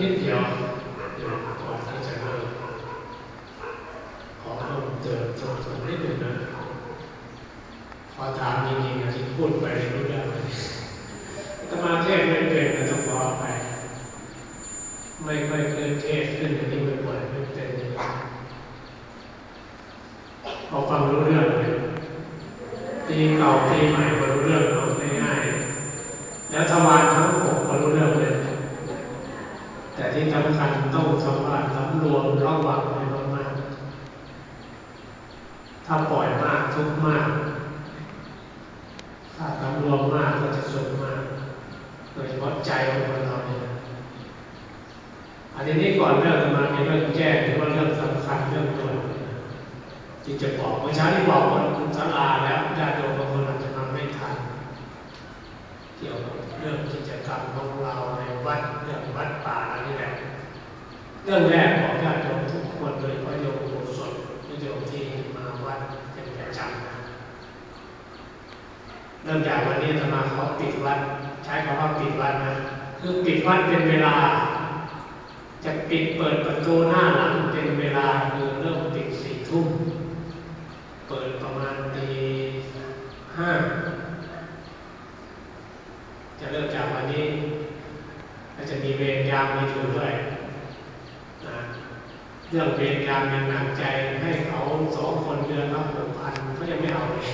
นิดเดียวเดี๋ยวก่อนที่จะเริ่มขอเพิ่มเติมส่วนนิดหนึ่งนะขอถามจริงๆนะที่พูดไปรู้เรื่องไหมตมาเทศไม่เป็นนะต้องขอไป ไม่ค่อยเคยเทศขึ้นอย่างนี้บ่อยๆไม่เป็นอย่างนี้พอฟังรู้เรื่องเลยปีเก่าปีใหม่ก็รู้เรื่องเนาะง่ายๆแล้วทวารทั้งหกก็รู้เรื่องเลย แต่ที่สำคัญต้องสำคัญสำรวมระวังให้มากๆถ้าปล่อยมากทุกมาก ถ้าสำรวมมากก็จะสุขมาก โดยเฉพาะใจของคนเราเนี่ยอันนี้นี่ก่อนเรื่องมามีเรื่องแจ้งหรือว่าเรื่องสำคัญเรื่องตัวที่จะบอกเมื่อเช้าที่บอกว่าสลาแล้วญาติโยมบางคนอาจจะมาไม่ทัน เกี่ยวกับเรื่องกิจกรรมของเราใน วัดเรื่องวัดป่าอะไรนี่แหละเรื่องแรกของญาติโยมทุกคนเลยพระโยมโกศลโยมที่มาวัดเป็นประจำนะเริ่มจากวันนี้ธรรมาเขาปิดวัด ใช้คำว่าปิดวัดนะ คือปิดวัดเป็นเวลา จะปิดเปิดประตูหน้าหลังเป็นเวลาคือเริ่มปิดสี่ทุ่มเปิดประมาณตีห้าจะเริ่มจากวันนี้ ก็จะมีเวรยามมาดูด้วยนะเรื่องเวรยามยังหนักใจให้เขาสองคนเดือนละหกพันเขายังไม่เอาเลย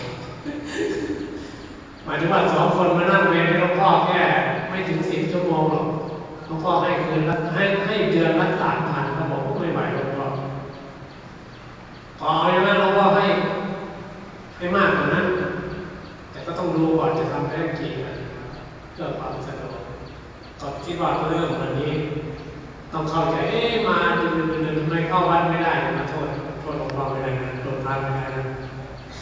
หมายถึงว่าสองคนมานั่งเวรให้หลวงพ่อแค่ไม่ถึงสิบชั่วโมงหรอกหลวงพ่อให้คืนละให้ให้เดือนละสามพันเขาบอกว่าไม่ไหวหลวงพ่อขออย่างนั้นหลวงพ่อให้ให้มากกว่านั้น แต่ก็ต้องดูก่อนจะทำได้กี่นะเพื่อความสะดวกก็คิด ว่าเรื่องวันนี้ ต้องเข้าใจเอ๊ะมาดูดูดูทำไมเข้าวัดไม่ได้มาโทษโทษหลวงพ่อไม่ได้นะโทษพระไม่ได้นะ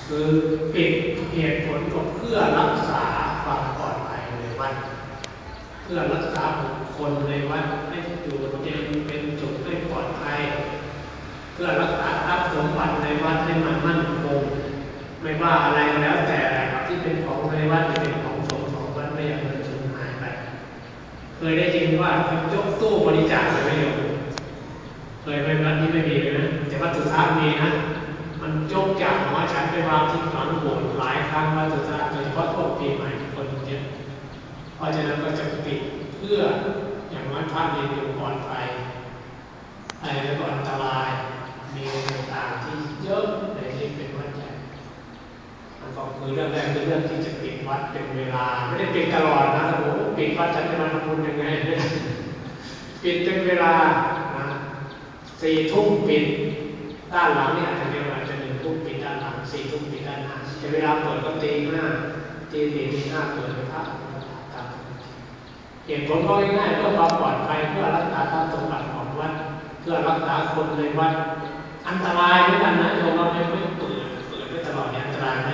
คือปิดเหตุผลก็เพื่อรักษาความปลอดภัยในวัดเพื่อรักษาบุคคลในวัดให้อยู่เย็นเป็นสุขให้ปลอดภัยเพื่อรักษาทรัพย์สมบัติในวัดให้มันมั่นคงไม่ว่าอะไรแล้วแต่ที่เป็นของในวัดหรือเป็นของวัดไม่อยากมันสูญหายไป เคยได้ยินว่ายกตู้บริจาคเลยไหมโยมเคยไหมวัดนี้ไม่มีเลยนะแต่วัดสุทัศน์มีนะมันยกจากหอฉันไปวางที่ฝังโบสถ์หลายครั้งวัดสุทัศน์โดยเฉพาะช่วงปีใหม่คนเยอะเพราะฉะนั้นก็จะปิดเพื่ออย่างน้อยพระเรียนอยู่ปลอดภัยอะไรแล้วก็อันตรายมีต่างๆที่เยอะในที่เป็นวัดใหญ่มันก็คือเรื่องแรกคือเรื่องที่จะปิดวัดเป็นเวลาไม่ได้ปิดตลอดนะโอ้ โหปิดวัดฉันจะมาทำบุญยังไงปิดเป็นเวลาสี่ทุ่มปิดด้านหลังนี่อาจจะเรียกว่าจะหนึ่งทุ่มปิดด้านหลังสี่ทุ่มปิดด้านหน้าแต่เวลาเปิดก็ตีห้าตีสี่ตีห้าเปิดไปพระตามเหตุผลก็ง่ายๆเพื่อความปลอดภัยเพื่อรักษาทรัพย์สมบัติของวัด เพื่อรักษาคนในวัด อันตรายเหมือนกันนะโยมเราไม่ไม่เปิดเปิดไว้ตลอดเนี่ยอันตรายไหม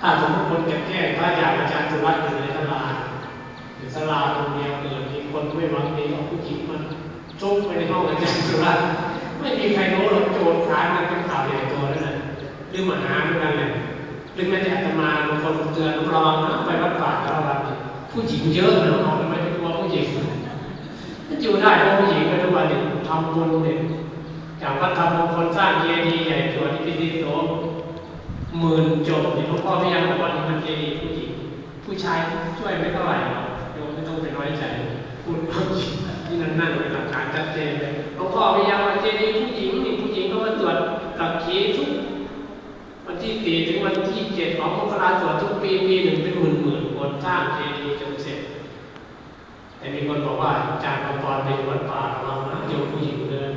ถ้าสมมติคนแก้พระอยาอาจารย์สุวัสดิ์อยู่ในตลาด รือสลาตรงเดียวเกิดมีคนไม่หวังดีเอาผู้หญิงมันจุกไปในห้องอาจารย์สุวัสดิ์ไม่มีใครรู้หรอกโจรขายมันเป็นข่าวใหญ่โตแล้วนะหรือมาหาเหมือนกันเลยหรือแม้แต่อาตมาบางคนเตือนระวังนะไปวัดป่าระวังผู้หญิงเยอะนะเราทำไมไม่กลัวผู้หญิงมันอยู่ได้เพราะผู้หญิงก็ทุกวันนี้ทำบุญเนี่ยอย่างวัดทำมงคลสร้างเจดีย์ใหญ่ตัวที่พิธีโตหมื่นจบเนี่ยหลวงพ่อพยายามบอกว่ามันเจดีย์ผู้หญิงผู้ชายช่วยไม่เท่าไหร่ ต้องไปน้อยใจพูดความจริงที่นั่นนั่นเป็นหลักฐานชัดเจนเลยหลวงพ่อพยายามว่าเจดีผู้หญิงนี่ผู้หญิงก็มาตรวจกับขีทุกวันที่สี่ถึงวันที่เจ็ดของมกราตรวจทุกปีปีหนึ่งเป็นหมื่นหมื่นคนสร้างเจดีจนเสร็จ แต่มีคนบอกว่าอาจารย์ปอนไปวัดป่าระวังนะโยมผู้หญิงเดิน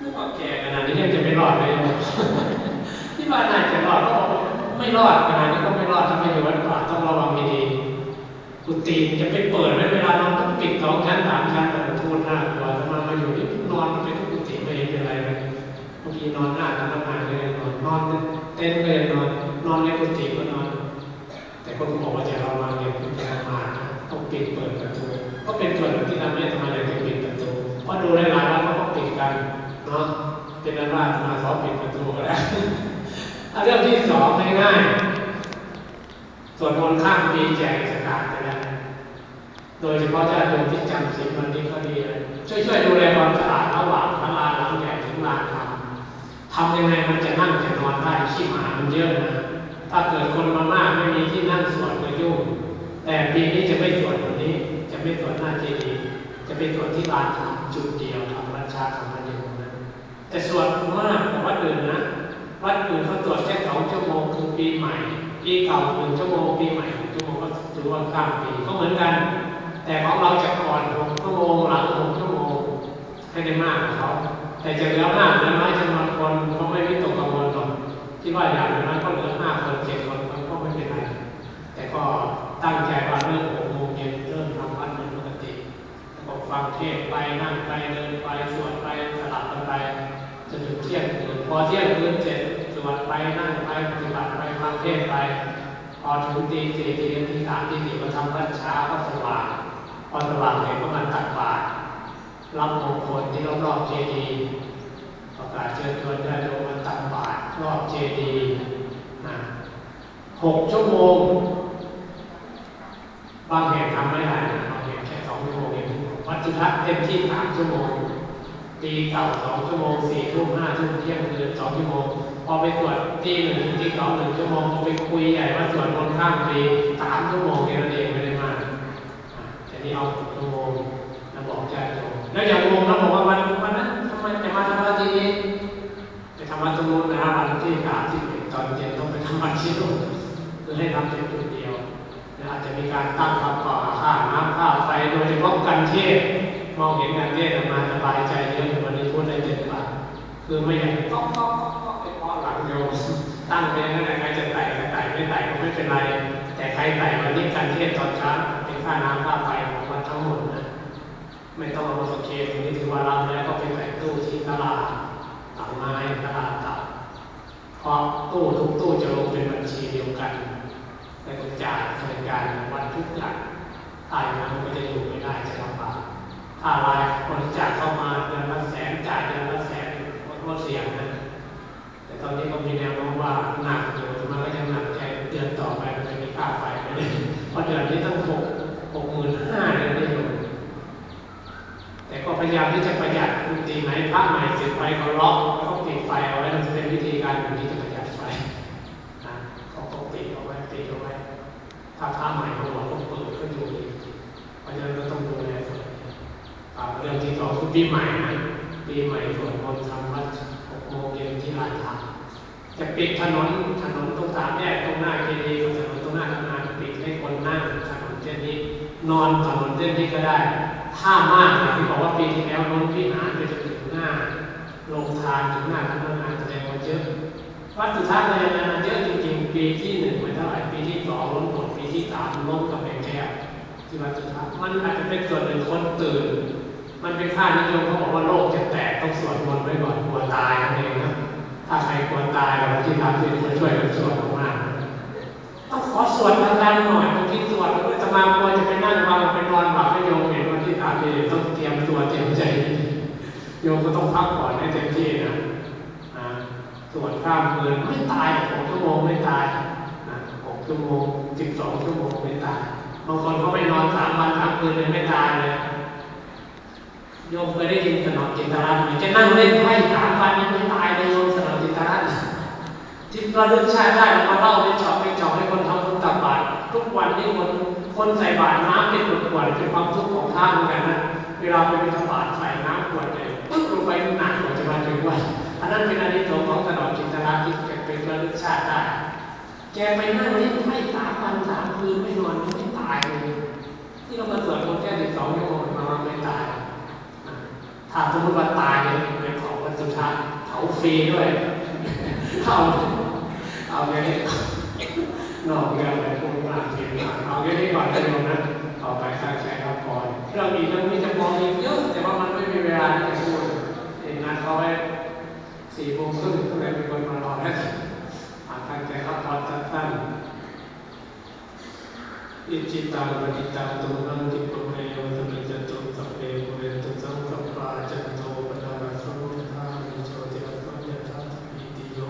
นึกว่าแก่ขนาดนี้ยังจะไม่รอดเลยที่บ้านน่าจะรอดก็ไม่รอดขนาดนี้ก็ไม่รอดถ้าไม่อยู่วัดป่าต้องระวัง กุฏิจะไปเปิดไว้เวลานอนต้องปิดสองชั้นสามชั้นแต่ทูหน้ากลัวจะมามาอยู่นี่นอนไปทุกกุฏิไม่เห็นเป็นไรเลยบางทีนอนหน้ากันทำงานเลยนอนนอนเต้นเลยนอนนอนในกุฏิก็นอน แต่คนบอกว่าจะเรามาเนี่ยคุณจะมาต้องปิดเปิดประตูก็เป็นส่วนที่ทำให้ทำไมเราถึงปิดประตูเพราะดูหลายๆวันเขาก็ปิดกันเนาะเป็นนั้นว่ามาขอปิดประตูก็ได้เรื่องที่สองง่ายๆส่วนมนข้ามปีแจกาดไปแล้วโดยเฉพาะญาติโยมที่จำศีลวันนี้ก็ดีเลยช่วยช่วยดูแลความสะอาดระหว่างพระลานหลังใหญ่ถึงลานธรรมทำยังไงมันจะนั่งจะนอนได้ขี้หมามันเยอะนะถ้าเกิดคนมามากไม่มีที่นั่งสวดก็ยุ่งแต่ปีนี้จะไม่สวดตรงนี้ จะไม่สวดหน้าเจดีย์จะไปสวดที่ลานธรรมจุดเดียวทำรัชชาธรรมเดียวนะแต่สวดมากกว่าวัดอื่นนะวัดอื่นเขาตรวจแค่สองชั่วโมงคือปีใหม่ปีเก่าหนึ่งชั่วโมงปีใหม่ รือว่าข้ามปีก็เหมือนกัน แต่ของเราจะก่อนหกชั่วโมงหลังหกชั่วโมงให้ได้มากเขาแต่จะเหลือมากเหลือน้อยจำนวนคนเขาไม่วิตกกังวลหรอกคิดว่าอย่างน้อยก็เหลือห้าคนเจ็ดคนมันก็ไม่เป็นไรแต่ก็ตั้งใจว่าเรื่องหกโมงเย็นเริ่มทำวัดเป็นปกติแล้วก็ฟังเทศไปนั่งไปเดินไปสวดไปสลับกันไปจนถึงเที่ยงคืนพอเที่ยงคืนเสร็จสวดไปนั่งไปปฏิบัติไปฟังเทศน์ไป พอถึงตีสี่ตีตีสามตีสี่ก็ทำวัดเช้าก็สว่างพอสว่างเสร็จก็มาตักบาตรรับมงคลที่รอบๆเจดีย์ประกาศเชิญชวนญาติโยมมาตักบาตรรอบเจดีย์นะหกชั่วโมงบางแห่งทำไม่ได้นะบางแห่งแค่สองชั่วโมงเองวัดจุทัศน์เต็มที่สามชั่วโมง ปีเก่าสองชั่วโมงสี่ทุ่มห้าทุ่มเที่ยงคืนสองชั่วโมงพอไปตรวจที่หนึ่งถึงที่สองหนึ่งชั่วโมงพอไปคุยใหญ่ว่าตรวจคนข้ามปีสามชั่วโมงแค่นั้นเองไม่ได้มากอะแต่นี่เอาชั่วโมงแล้วบอกญาติโยมแล้วอย่างงงนะบอกว่าวันวันนั้นทำไมจะมาทำวัดที่นี้ไปทำวัดตรงนู้นนะวันที่สามที่ตอนเย็นต้องไปทำวัดที่นู้นคือให้ทำเป็นจุดเดียวอาจจะมีการตั้งคำก่อค่าน้ำค่าไฟโดยเฉพาะกันเทศ มองเห็นการเทศมาสบายใจเยอะวันนี้พูดได้เต็มปากคือไม่อยากต้องต้องต้องไปเพาะหลังโยมตั้งไปนั่นแหละใครจะไต่ก็ไต่ไม่ไต่ก็ไม่เป็นไร แต่ใครไต่วันนี้การเทศตอนเช้าเป็นค่าน้ำค่าไฟของวัดทั้งหมดนะไม่ต้องเอามาสเกตตรงนี้ถือว่ารับแล้วก็ไปใส่ตู้ที่ตลาดต่างไม้ตลาดต่างเพราะตู้ทุกตู้จะลงเป็นบัญชีเดียวกันแต่ก็จ่ายบริการวันทุกอย่างถ้าอย่างนั้นมันก็จะอยู่ไม่ได้จะลำบาก ถ้ารายบริจาคเข้ามาเดือนละแสนจ่ายเดือนละแสนก็เสี่ยงนะแต่ตอนนี้ก็มีแนวโน้มว่าหนักอยู่มันก็ยังหนักแค่เดือนต่อไปมันจะมีค่าไฟไม่ได้เพราะเดือนนี้ตั้งหกหกหมื่นห้าเดือนไม่อยู่แต่ก็พยายามที่จะประหยัดบางทีไหนพระใหม่เสียไฟเขาล็อกแล้วก็ปิดไฟเอาไว้มันจะเป็นวิธีการอย่างนี้จะประหยัดไฟนะเขาก็ปิดเอาไว้ปิดเอาไว้ถ้าพระใหม่ของเราต้องเปิดขึ้นอยู่อีเพราะฉะนั้นเราต้องดูแล เรื่องที่สองคือปีใหม่นะปีใหม่สวดมนต์ทำวัดหกโมงเย็นที่ลานธรรมจะปิดถนนถนนตรงสามแยกตรงหน้าเจดีย์กับถนนตรงหน้าทำงานปิดให้คนนั่งถนนเส้นนี้ นอนถนนเส้นนี้ก็ได้ ถ้ามากนะที่บอกว่าปีที่แล้วน้นพิหารไปจนถึงหน้าโรงทานถึงหน้าทำงานแสดงว่าเยอะวัดสุทัศน์เลยนะเยอะจริงๆ ปีที่หนึ่งไม่เท่าไหร่ปีที่สองล้นหมดปีที่สามล้นกับเป็นแก้วที่วัดสุทัศน์มันอาจจะเป็นส่วนหนึ่งคนตื่น มันเป็นค่านิยมเขาบอกว่าโลกจะแตกต้องสวดมนต์ไว้ก่อนกลัวตายนั่นเองนะถ้าใครกลัวตายเราที่ทำที่มาช่วยกันสวดมากต้องขอสวดดังๆหน่อยบางทีสวดแล้วจะมากลัวจะไปนั่งฟังไปนอนหลับให้โยมเห็นวันที่สามเอนต้องเตรียมตัวเตรียมใจโยมก็ต้องพักผ่อนให้เต็มที่นะสวนข้ามคืนไม่ตายหกชั่วโมงไม่ตายหกชั่วโมงสิบสองชั่วโมงไม่ตายบางคนเขาไปนอนสามวันสามคืนเลยไม่ตายเลย โยมเคยได้ยินสนองจิตรัตน์ไหมจะนั่งเล่นไพ่สามวันยังไม่ตายเลยโยมสนองจิตรัตน์ที่ระลึกชาติได้มาเล่าไปจอบไปจอบให้คนทำบุญตักบาตรทุกวันนี้คนคนใส่บาตรน้ำเป็นขวดๆเป็นความทุกข์ของท่านเหมือนกันนะเวลาไปบิณฑบาตใส่น้ำขวดเลยปึ๊บลงไปหนักกว่าจะมาถึงวันอันนั้นเป็นอานิสงส์ของตลอดจินตนาที่แกเป็นระลึกชาติได้แกไปนั่งเล่นไพ่สามวันสามคืนไม่นอนไม่ตายเลยที่เรามาสวดมนต์แค่สิบสองชั่วโมงมาไม่ตายนะ ถ้าสมมติว่าตายเนี่ยไปเผาวันสุดท้ายเผาฟรีด้วยเอาเอาไงนอกเรื่องไปพูดมากเสียงมาเอาแค่นี้ก่อนจะลงนะเอาไปสร้างแชร์ครับพอเรามีเรื่องที่จะมองอีกเยอะแต่ว่ามันไม่มีเวลาที่จะพูดเองนะเขาไว้สี่โมงครึ่งก็เลยมีคนมารอแล้วอ่านตั้งใจครับพอสั้นๆ อิจิตังปฏิตังตุนังติปเมโยสมิจตุสัพเพปุเวตุสังสัพพาจันโทปนาระโสยธามิโชติระโสยธาสัพพิติโย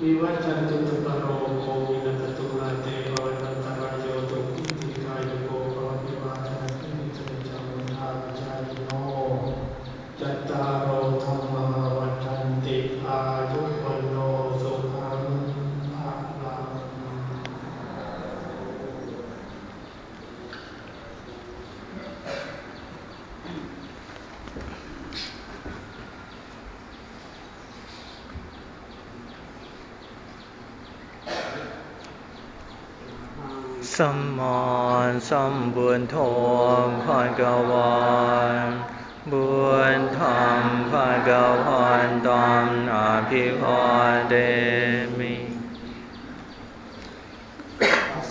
วิวัจจันตุตุปโรโควินัสตุนาเตวนันตรายโยตุกิติกายโกภวะวิวาทนาสินิจจังวัฏาวิจายโน สมมอนสมบุญโทมพรกวรบุญธรรมพรกวรตอนอภิพรเดมิ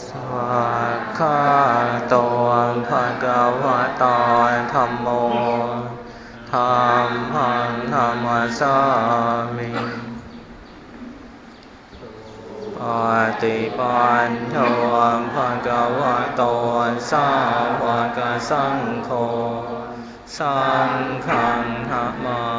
สวากขาตอนพรกวตอนธรรมโมธรรมพังธรรมสามิป ติปันโทภะกวะโตสาวกสังโฆสังฆังนะมา